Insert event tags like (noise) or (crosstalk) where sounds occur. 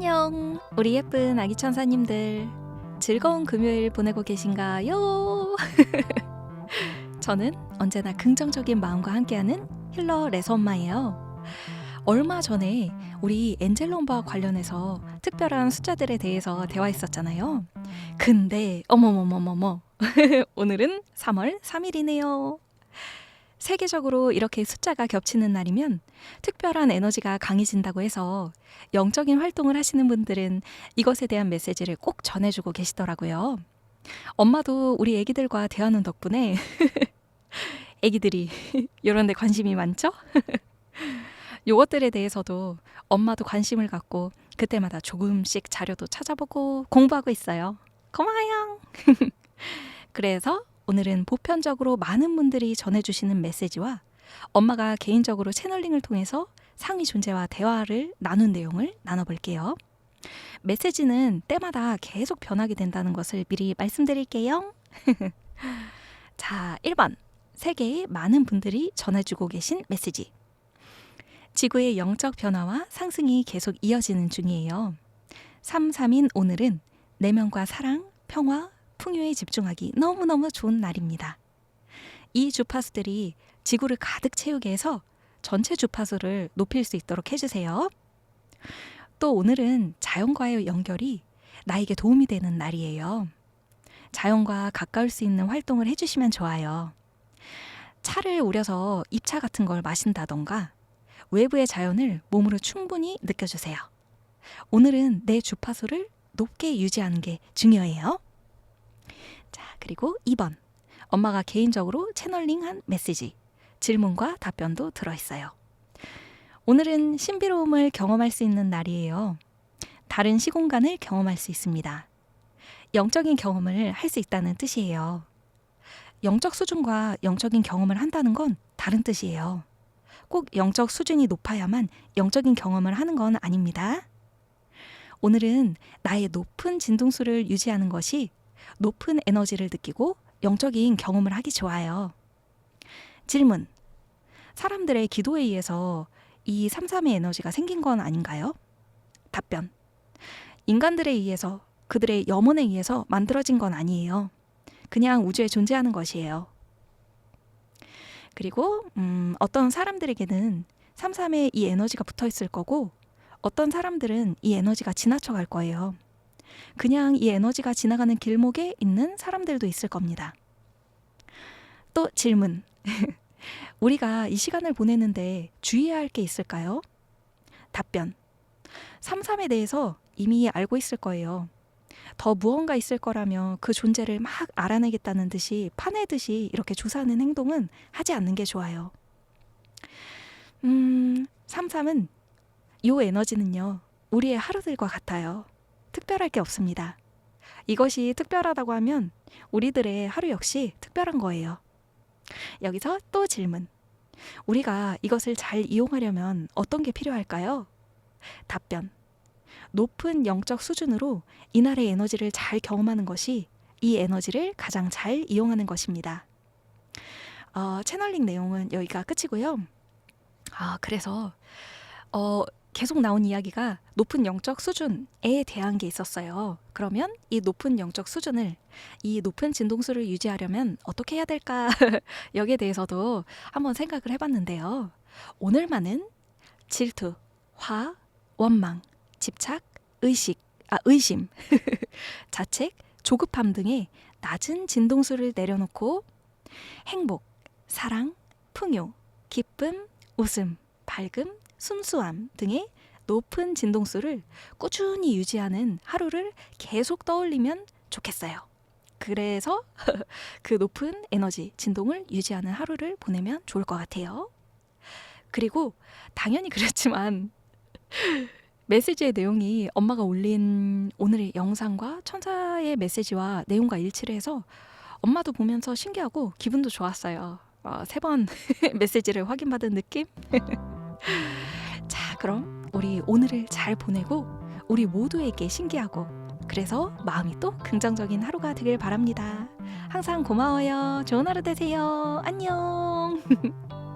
안녕, 우리 예쁜 아기 천사님들. 즐거운 금요일 보내고 계신가요? (laughs) 저는 언제나 긍정적인 마음과 함께하는 힐러 레서 엄마예요. 얼마 전에 우리 엔젤 넘버와 관련해서 특별한 숫자들에 대해서 대화했었잖아요. 근데 어머머머머머 (laughs) 오늘은 3월 3일이네요. 세계적으로 이렇게 숫자가 겹치는 날이면 특별한 에너지가 강해진다고 해서 영적인 활동을 하시는 분들은 이것에 대한 메시지를 꼭 전해주고 계시더라고요. 엄마도 우리 애기들과 대하는 덕분에 (laughs) 애기들이 (laughs) 이런 데 관심이 많죠? (laughs) 요것들에 대해서도 엄마도 관심을 갖고 그때마다 조금씩 자료도 찾아보고 공부하고 있어요. 고마워요. 그래서 오늘은 보편적으로 많은 분들이 전해주시는 메시지와 엄마가 개인적으로 채널링을 통해서 상위 존재와 대화를 나눈 내용을 나눠볼게요. 메시지는 때마다 계속 변하게 된다는 것을 미리 말씀드릴게요. (laughs) 자, 1번. 세계의 많은 분들이 전해주고 계신 메시지. 지구의 영적 변화와 상승이 계속 이어지는 중이에요. 3, 3인 오늘은 내면과 사랑, 평화, 풍요에 집중하기 너무너무 좋은 날입니다. 이 주파수들이 지구를 가득 채우게 해서 전체 주파수를 높일 수 있도록 해주세요. 또 오늘은 자연과의 연결이 나에게 도움이 되는 날이에요. 자연과 가까울 수 있는 활동을 해주시면 좋아요. 차를 우려서 입차 같은 걸 마신다던가 외부의 자연을 몸으로 충분히 느껴주세요. 오늘은 내 주파수를 높게 유지하는 게 중요해요. 자, 그리고 2번. 엄마가 개인적으로 채널링한 메시지, 질문과 답변도 들어있어요. 오늘은 신비로움을 경험할 수 있는 날이에요. 다른 시공간을 경험할 수 있습니다. 영적인 경험을 할 수 있다는 뜻이에요. 영적 수준과 영적인 경험을 한다는 건 다른 뜻이에요. 꼭 영적 수준이 높아야만 영적인 경험을 하는 건 아닙니다. 오늘은 나의 높은 진동수를 유지하는 것이 높은 에너지를 느끼고 영적인 경험을 하기 좋아요. 질문. 사람들의 기도에 의해서 이 삼삼의 에너지가 생긴 건 아닌가요? 답변. 인간들에 의해서 그들의 염원에 의해서 만들어진 건 아니에요. 그냥 우주에 존재하는 것이에요. 그리고 음, 어떤 사람들에게는 삼삼에 이 에너지가 붙어 있을 거고 어떤 사람들은 이 에너지가 지나쳐 갈 거예요. 그냥 이 에너지가 지나가는 길목에 있는 사람들도 있을 겁니다. 또 질문. (laughs) 우리가 이 시간을 보내는데 주의해야 할 게 있을까요? 답변. 삼삼에 대해서 이미 알고 있을 거예요. 더 무언가 있을 거라며 그 존재를 막 알아내겠다는 듯이 파내듯이 이렇게 조사하는 행동은 하지 않는 게 좋아요. 음, 삼삼은 요 에너지는요, 우리의 하루들과 같아요. 특별할 게 없습니다. 이것이 특별하다고 하면 우리들의 하루 역시 특별한 거예요. 여기서 또 질문. 우리가 이것을 잘 이용하려면 어떤 게 필요할까요? 답변. 높은 영적 수준으로 이날의 에너지를 잘 경험하는 것이 이 에너지를 가장 잘 이용하는 것입니다. 어, 채널링 내용은 여기가 끝이고요. 아, 그래서 어, 계속 나온 이야기가 높은 영적 수준에 대한 게 있었어요. 그러면 이 높은 영적 수준을 이 높은 진동수를 유지하려면 어떻게 해야 될까? (laughs) 여기에 대해서도 한번 생각을 해봤는데요. 오늘만은 질투, 화, 원망, 집착, 의식, 아, 의심, (laughs) 자책, 조급함 등의 낮은 진동수를 내려놓고 행복, 사랑, 풍요, 기쁨, 웃음, 밝음, 순수함 등의 높은 진동수를 꾸준히 유지하는 하루를 계속 떠올리면 좋겠어요. 그래서 (laughs) 그 높은 에너지, 진동을 유지하는 하루를 보내면 좋을 것 같아요. 그리고 당연히 (laughs) 그렇지만 메시지의 내용이 엄마가 올린 오늘의 영상과 천사의 메시지와 내용과 일치를 해서 엄마도 보면서 신기하고 기분도 좋았어요. 어, 세번 (laughs) 메시지를 확인받은 느낌? 자, 그럼 우리 오늘을 잘 보내고 우리 모두에게 신기하고 그래서 마음이 또 긍정적인 하루가 되길 바랍니다. 항상 고마워요. 좋은 하루 되세요. 안녕. (laughs)